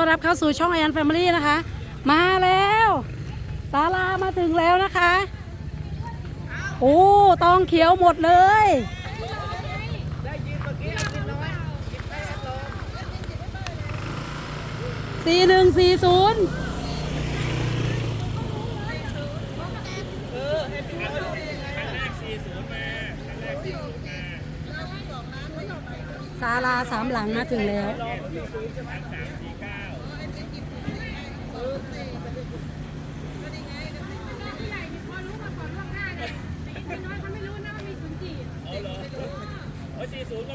ต้อนรับเข้าสู่ช่อง i อ n Family นะคะ มาแล้วศาลามาถึงแล้วนะคะ โอ้ตองเขียวหมดเลยสี่หนึ่งสี่ศูนย์ศาลาสามหลังมาถึงแล้ว โอ้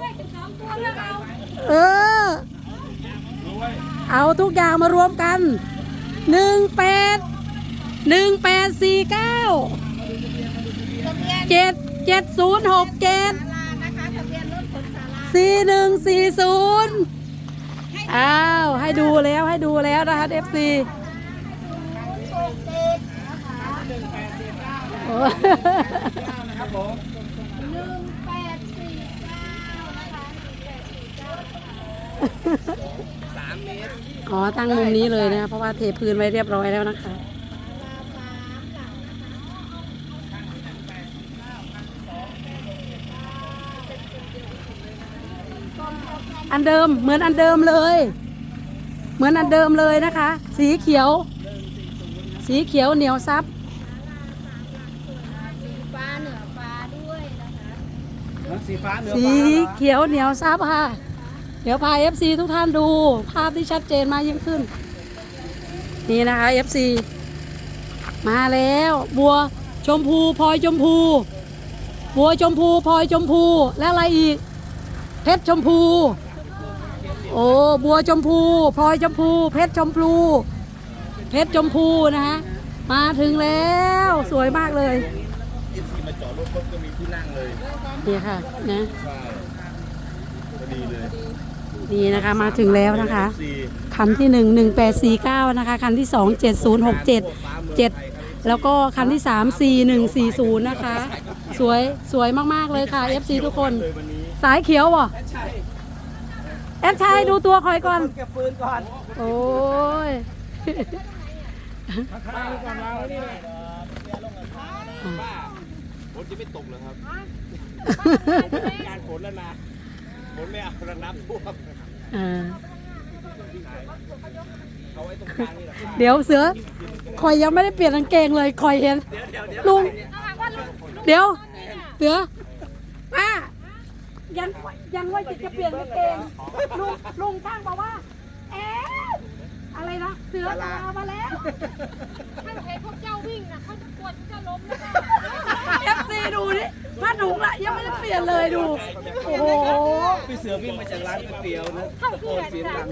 เออ เอาทุกอย่างมารวมกันหนึ่งแปดหนึ่งแปดสี่เก้าเจ็ดเจ็ดศูนย์หกเจ็ดสี่หนึ่งสี่ศูนย์อ้าว ให้ดูแล้วให้ดูแล้วนะคะเอฟซีโอ้ อ๋อตั้งมุมนี้เลยนะเพราะว่าเทพื้นไว้เรียบร้อยแล้วนะคะอันเดิมเหมือนอันเดิมเลย เหมือนอันเดิมเลยนะคะ สีเขียว สีเขียวเหนียวซับฟ้าเหนือฟ้าด้วยนะคะสีฟ้าเหนือสีเขียวเหนียวซับค่ะ เดี๋ยวพา FC ทุกท่านดูภาพที่ชัดเจนมากยิ่งขึ้น นี่นะคะ FC มาแล้วบัวชมพูพลอยชมพู บัวชมพูพลอยชมพูและอะไรอีก เพชรชมพู โอ้บัวชมพูพลอยชมพู เพชรชมพูเพชรชมพูนะฮะมาถึงแล้วสวยมากเลยอีซีมาจอดรถปุ๊บก็มีที่นั่งเลยนี่ค่ะนะใช่พอดีเลย นี่นะคะมาถึงแล้วนะคะซีคันที่หนึ่งหนึ่งแปดสี่เก้านะคะคันที่สองเจ็ดศูนย์หกเจ็ดเจ็ดแล้วก็คันที่สามสี่หนึ่งสี่ศูนย์นะคะ สวยสวยมากๆเลยค่ะ FC ทุกคนเลยวันนี้สายเขียวเหรอแอดชายดูตัวคอยก่อน เก็บปืนก่อน โอ้ยข้างก่อนเรานี่เลยฝนจะไม่ตกเหรอครับการฝนแล้วนะ ผมไม่เอาระนับท่วมเออเขาไว้ตรงกลางนี่แหละเดี๋ยวเสือคอยยังไม่ได้เปลี่ยนกางเกงเลยคอยเห็นลุง เดี๋ยว เสือป้ายังยังว่าจะเปลี่ยนกางเกงลุงลุงช่างบอกว่า อะไรนะเสือลามาแล้ว ถ้าเห็นพวกเจ้าวิ่งนะเขาจะปวดจะล้มแล้วเอฟซีดูดิผ้าถุงอะยังไม่ได้เปลี่ยนเลยดู โอ้โห พี่เสือวิ่งมาจากร้านก๋วยเตี๋ยวนะตะโกนเสียงดัง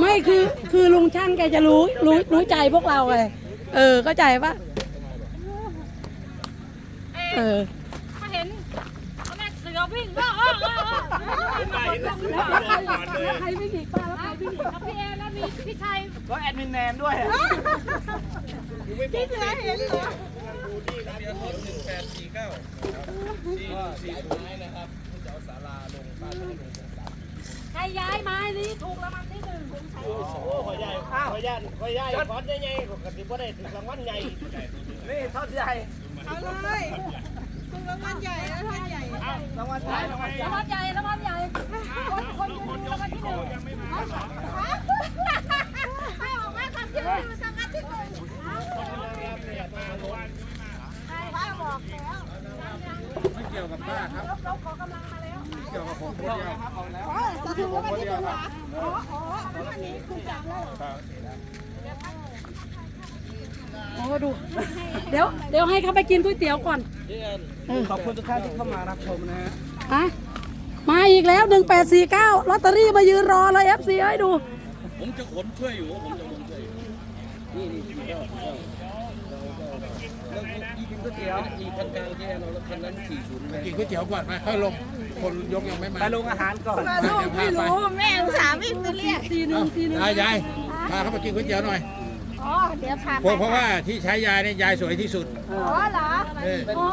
ไม่คือคือลุงช่างแกจะรู้รู้รู้ใจพวกเราไงเออเข้าใจปะเออถ้าเห็นเอาแม่เสือวิ่งก็เออ แล้ววิ่งใครก่อนเลยแล้วใครวิ่งอีกป้าแล้วใครวิ่งอีกแล้วพี่เอแล้วมีพี่ชัยก็แอดมินแนนด้วยอะพี่เสือเห็นเหรอแปดสี่เก้าสี่สี่ศูนย์นะครับคุณจะเอาศาลาลงบ้านลงตรงสามใครย้ายไม้นี้ถูกรางวัลที่หนึ่งโอ้ขอใหญ่ขอใหญ่ขอใหญ่ขอใหญ่ปกติบ่ได้ถึงรางวัลใหญ่นี่ทอดใหญ่เอาเลยคุณ รางวัลใหญ่นะท่านใหญ่รางวัลใหญ่รางวัลใหญ่รางวัลใหญ่รางวัลใหญ่คนคนยืนรางวัลที่หนึ่งให้ออกมาทำที่หนึ่งสังกัดที่หนึ่งป้าบอกแล้วไม่เกี่ยวกับป้าครับเราขอกำลังมาแล้วไม่เกี่ยวกับผมคนเดียวอ๋อจะถือว่าวันนี้เป็นหรออ๋ออ๋อวันนี้คุณจำแล้วเหรอ โอ้ดู เดี๋ยวเดี๋ยวให้เขาไปกินก๋วยเตี๋ยวก่อนขอบคุณทุกท่านที่เข้ามารับชมนะฮะฮะมาอีกแล้ว 1849ลอตเตอรี่มายืนรอเลย FC ให้ดู ผมจะขนช่วยอยู่ ผมจะลงช่วยอยู่นี่นี่สุดยอดสุดยอดแล้วอีกก๋วยเตี๋ยวอีกคันกลางแค่เราแล้วคันนั้นสี่ศูนย์แม่กินก๋วยเตี๋ยวก่อนไหมค่อยลง คนยกยังไม่มาไปลงอาหารก่อนลูกไม่รู้ แม่อุตส่าห์วิ่งไปเรียก ทีหนึ่งทีหนึ่งยายยายพาเขามากินก๋วยเตี๋ยวหน่อย อ๋อ เดี๋ยวพาเพราะเพราะว่าที่ใช้ยายเนี่ยยายสวยที่สุดอ๋อเหรอเอออ๋อ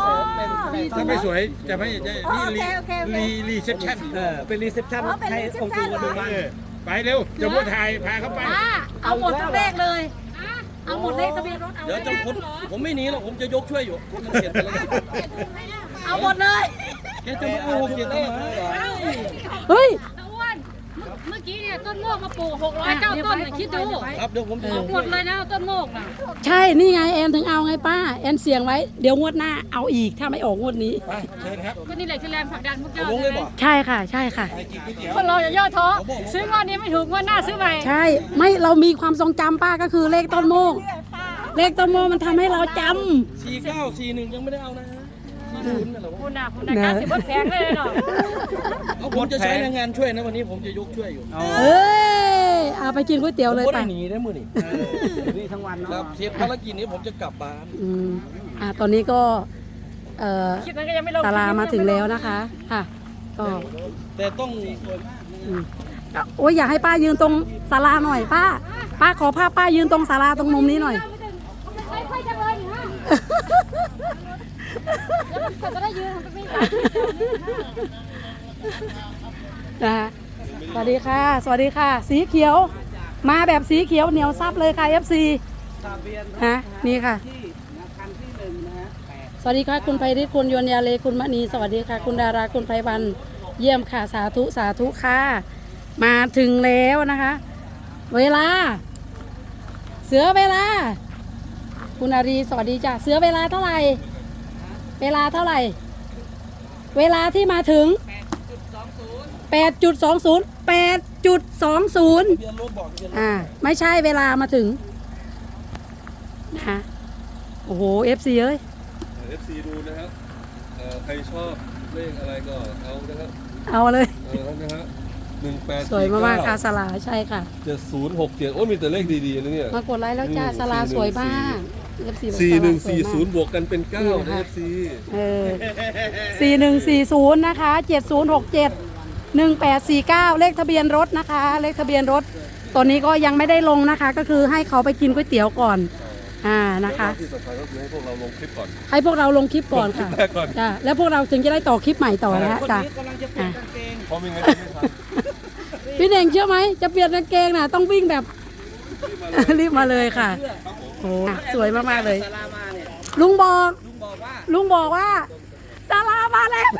ถ้าไม่สวยจะไม่จะนี่รีโอเคโอเค รีรีเซพชั่นเออเป็นรีเซพชันอ๋อเป็นให้รีเซอพงค์ชั่ปู่นเหรอดูบ้างเออไปเร็วจะพูดไทยพาเขาไปป้าเอาหมดทุกเลขเลย เอาหมดเลขทะเบียนรถเอาเดี๋ยวจะพ้นผมไม่หนีหรอกผมจะยกช่วยอยู่ผมมันเสียไปแล้วเอาหมดเลย แกจะมาโอ้โหเกียรติมาเฮ้ยตะอ้วนเมื่อกี้ เนี่ยต้นโมกมาปลูกหกร้อยเก้าต้นน่ะคิดดูครับเดี๋ยวผมจะเอาหมดเลยนะต้นโมกน่ะใช่นี่ไงแอนถึงเอาไงป้า แอนเสียงไว้ เดี๋ยวงวดหน้าเอาอีกถ้าไม่ออกงวดนี้ ไปเชิญครับก็นี่แหละคือแรงผลักดันพวกเจ้าลงใช่เลยไหมบ่ใช่ค่ะ ใช่ค่ะ ไปกินก๋วยเตี๋ยวคนเราอย่าย่อท้อซื้องวดนี้ไม่ถูกงวดหน้าซื้อใหม่ใช่ไม่เรามีความทรงจำป้าก็คือเลขต้นโมกเลขต้นโมกมันทำให้เราจำ สี่เก้าสี่หนึ่งยังไม่ได้เอานะสี่ ศูนย์นั่นแหละคุณน่ะคุณน่ะเก้าสิบบนแพงเลยเนาะเอาผมจะใช้แรงงานช่วยนะวันนี้ผมจะยกช่วยอยู่เอ้ยเอาไปกินก๋วยเตี๋ยวเลยผมไปไม่ได้หนีได้มือนี่นี่ทั้งวันคเนาะรับเสร็จภารกิจนี้ผมจะกลับบ้าน อืมอ่าตอนนี้ก็เอ่อคิดนั้นก็ยังไม่ลงศาลามาถึงแล้วนะคะ ค่ะ ก็แต่ต้องอืมก็โอ้ยอยากให้ป้ายืนตรงศาลาหน่อยป้า ป้าขอภาพป้ายืนตรงศาลาตรงมุมนี้หน่อยค่อยๆจังเลยฮะ แล้วมันก็ได้ยืนมันไม่ได้นะคะสวัสดีค่ะ สวัสดีค่ะ สีเขียว มาแบบสีเขียวเหนียวซับเลยค่ะ FC ทะเบียนฮะนี่ค่ะ ที่คันที่หนึ่งนะฮะแปดสวัสดีค่ะ คุณไพริศคุณยนยาเลคุณมณีสวัสดีค่ะ คุณดาราคุณไพวันเยี่ยมค่ะสาธุสาธุค่ะ มาถึงแล้วนะคะ เวลา เสือเวลา คุณอารีสวัสดีจ้ะเสือเวลาเท่าไหร่ เวลาเท่าไหร่ เวลาที่มาถึง 8.20 8.20 เบียนรถบอกเบียนรถอ่า ไม่ใช่เวลามาถึงนะคะโอ้โห FC เอ้ย เอฟซีดูนะครับเอ่อใครชอบเลขอะไรก็เอานะครับเอาเลย เออนะฮะหนึ่งแปดสวยมากๆค่ะสลาใช่ค่ะ เจ็ดศูนย์หกเจ็ดโอ้ยมีแต่เลขดีๆนะเนี่ย มากดไลค์แล้วจ้าอืมสลา414สวยมาก FC บอกสี่หนึ่งศาลาสี่วศูมากนย์บวกกันเป็นเก้านี่นะนะคะเอฟซีเออสี่หนึ่งสี่ศูนย์นะคะเจ็ดศูนย์หกเจ็ดหนึ่งแปดสี่เก้าเลขทะเบียนรถนะคะ เลขทะเบียนรถตอนนี้ก็ยังไม่ได้ลงนะคะ ก็คือให้เขาไปกินก๋วยเตี๋ยวก่อน อ่านะคะที่สำคัญก็คือให้พวกเราลงคลิปก่อน ให้พวกเราลงคลิปก่อนค่ะลงคลิปแรกก่อนจ้าแล้วพวกเราถึงจะได้ต่อคลิปใหม่ต่อนะคนจ้านี้กำลังจะเปลี่ยนกางเกงเพราะไม่งั้นจะไม่ทันพี่เน่งเชื่อไหมจะเปลี่ยนกางเกงน่ะต้องวิ่งแบบ รีบมาเลยค่ะโอ้สวยมากๆเลยศาลามาเนี่ยลุงบอกลุงบอกว่าลุงบอกว่าซาลามาแล้ว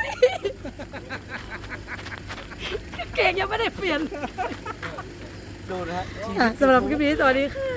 เก่งยังไม่ได้เปลี่ยนดูนะฮะอะสำหรับคลิปนี้สวัสดีค่ะ